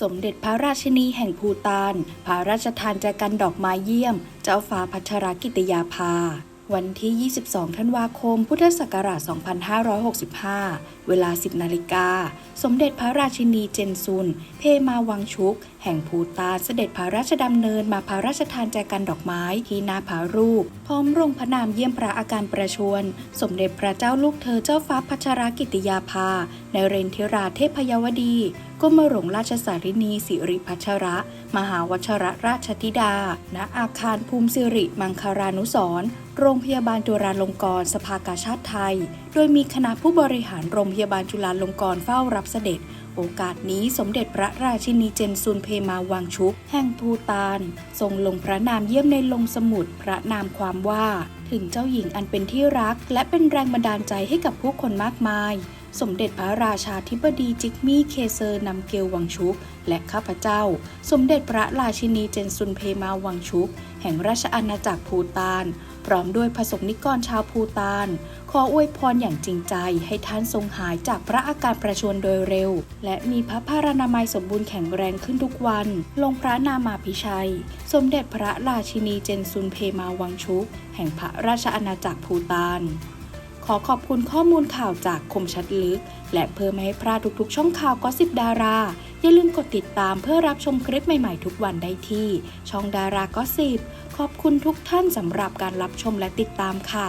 สมเด็จพระราชินีแห่งภูตาน พระราชทานแจกันดอกไม้เยี่ยม เจ้าฟ้าพัชรกิติยาภา วันที่ 22 ธันวาคม พุทธศักราช 2565 เวลา 10 นาฬิกา สมเด็จพระราชินีเจนซุน เพมาวังชุก แห่งภูตานเสด็จพระราชดำเนินมาพระราชทานแจกันดอกไม้ที่นาผารูป พร้อมลงพระนามเยี่ยมพระอาการประชวร สมเด็จพระเจ้าลูกเธอเจ้าฟ้าพัชรกิติยาภา ในเรนทิราเทพยวดี กรมหลวงราชสารินีสิริพัชระ มหาวชรราชธิดา ณ อาคารภูมิสิริมังคารานุสรณ์โรงพยาบาลจุฬาลงกรณ์สภากาชาติไทย โดยมีคณะผู้บริหารโรงพยาบาลจุฬาลงกรณ์เฝ้ารับเสด็จ โอกาสนี้สมเด็จพระราชินีเจนซุนเพมาวังชุก แห่งภูตาน ทรงลงพระนามเยี่ยมในลงสมุดพระนามความว่า ถึงเจ้าหญิงอันเป็นที่รัก และเป็นแรงบันดาลใจให้กับผู้คนมากมาย สมเด็จพระราชาธิบดีจิกมี่เคเซอร์นำเกลวังชุก และข้าพเจ้า สมเด็จพระราชินีเจนซุนเพมาวังชุก แห่งราชอาณาจักรภูตาน พร้อมด้วยผสมนิกรชาวภูตาน ขออวยพรอย่างจริงใจให้ท่านทรงหายจากพระอาการประชวรโดยเร็ว และมีพระพารานามัยสมบูรณ์แข็งแรงขึ้นทุกวัน ลงพระนามาพิชัย สมเด็จพระราชินีเจนซุนเพมาวังชุก แห่งพระราชอาณาจักรภูตาน ขอขอบคุณข้อมูลข่าวจากคมชัดลึก และเพื่อไม่ให้พลาดทุกๆ ช่องข่าวก็สิบดารา อย่าลืมกดติดตามเพื่อรับชมคลิปใหม่ๆ ทุกวันได้ที่ ช่องดาราก็สิบขอบคุณทุกท่านสำหรับการรับชมและติดตามค่ะ